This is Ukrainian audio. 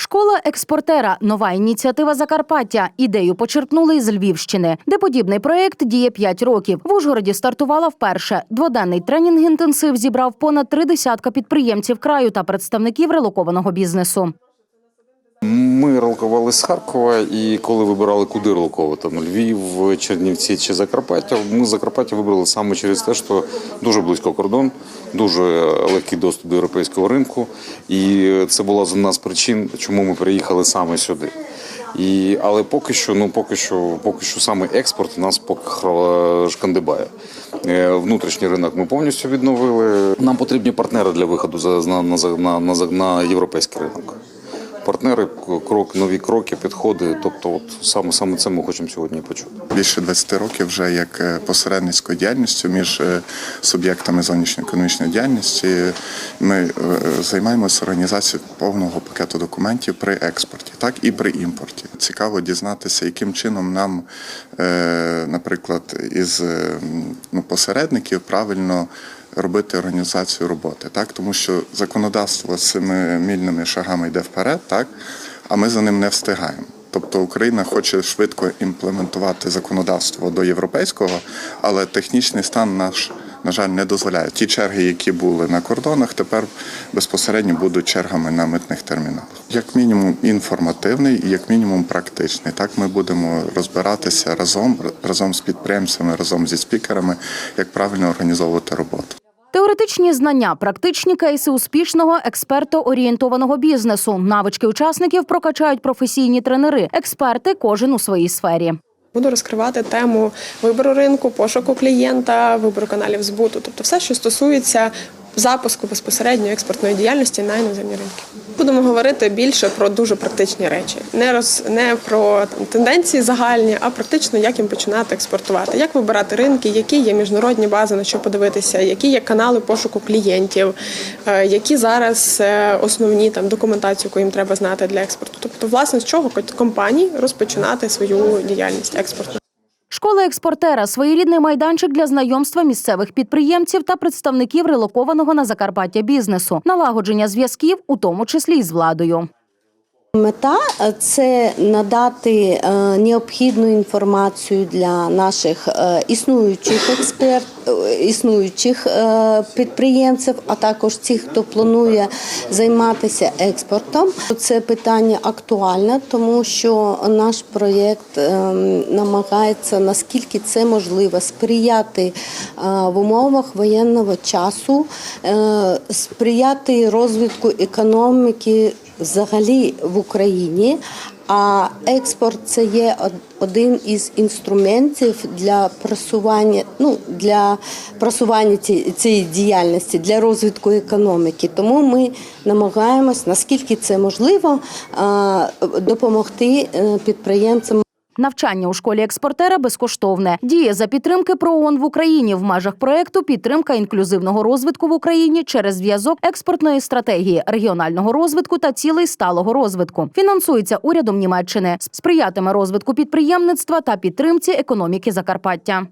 Школа експортера нова ініціатива Закарпаття. Ідею почерпнули із Львівщини, де подібний проєкт діє 5 років. В Ужгороді стартувала вперше. Дводенний тренінг інтенсив зібрав понад три десятка підприємців краю та представників релокованого бізнесу. Ми релокували з Харкова, і коли вибирали, куди релоковувати ну, Львів, Чернівці чи Закарпаття, ми Закарпаття вибрали саме через те, що дуже близько кордон, дуже легкий доступ до європейського ринку. І це була з з причин, чому ми приїхали саме сюди. І, але поки що, ну поки що, поки що саме експорт нас поки шкандибає. Е, Внутрішній ринок ми повністю відновили. Нам потрібні партнери для виходу на, на, на, на, на європейський ринок партнери, крок, нові кроки, підходи. Тобто, от саме саме це ми хочемо сьогодні почути. Більше 20 років вже як е, посередницькою діяльністю між е, суб'єктами зовнішньоекономічної діяльності ми е, займаємося організацією повного пакету документів при експорті, так і при імпорті. Цікаво дізнатися, яким чином нам, наприклад, із ну, посередників правильно. Робити організацію роботи, так тому що законодавство цими мільними шагами йде вперед, так а ми за ним не встигаємо. Тобто Україна хоче швидко імплементувати законодавство до європейського, але технічний стан наш, на жаль, не дозволяє. Ті черги, які були на кордонах, тепер безпосередньо будуть чергами на митних терміналах. Як мінімум інформативний і як мінімум практичний. Так ми будемо розбиратися разом, разом з підприємцями, разом зі спікерами, як правильно організовувати роботу. Теоретичні знання, практичні кейси успішного експерто-орієнтованого бізнесу. Навички учасників прокачають професійні тренери, експерти кожен у своїй сфері. Буду розкривати тему вибору ринку, пошуку клієнта, вибору каналів збуту, тобто все, що стосується запуску безпосередньо експортної діяльності на іноземні ринки. Будемо говорити більше про дуже практичні речі, не роз не про там тенденції загальні, а практично як їм починати експортувати, як вибирати ринки, які є міжнародні бази, на що подивитися, які є канали пошуку клієнтів, е, які зараз е, основні там документацію, яку їм треба знати для експорту. Тобто, власне, з чого компанії розпочинати свою діяльність експортну. Школа експортера своєрідний майданчик для знайомства місцевих підприємців та представників релокованого на Закарпаття бізнесу, налагодження зв'язків, у тому числі й з владою. Мета е, це надати е, необхідну інформацію для наших е, існуючих експерт, існуючих підприємців, а також тих, хто планує займатися експортом. Це питання актуальне, тому що наш проєкт намагається наскільки це можливо сприяти в умовах воєнного часу, сприяти розвитку економіки взагалі в Україні. А експорт це є один із інструментів для просування, ну для просування ці- цієї діяльності для розвитку економіки. Тому ми намагаємось, наскільки це можливо, допомогти е, підприємцям. Навчання у школі експортера безкоштовне. Діє за підтримки ПРООН в Україні в межах проекту Підтримка інклюзивного розвитку в Україні через зв'язок експортної стратегії, регіонального розвитку та цілей сталого розвитку. Фінансується урядом Німеччини. Сприятиме розвитку підприємництва та підтримці економіки Закарпаття.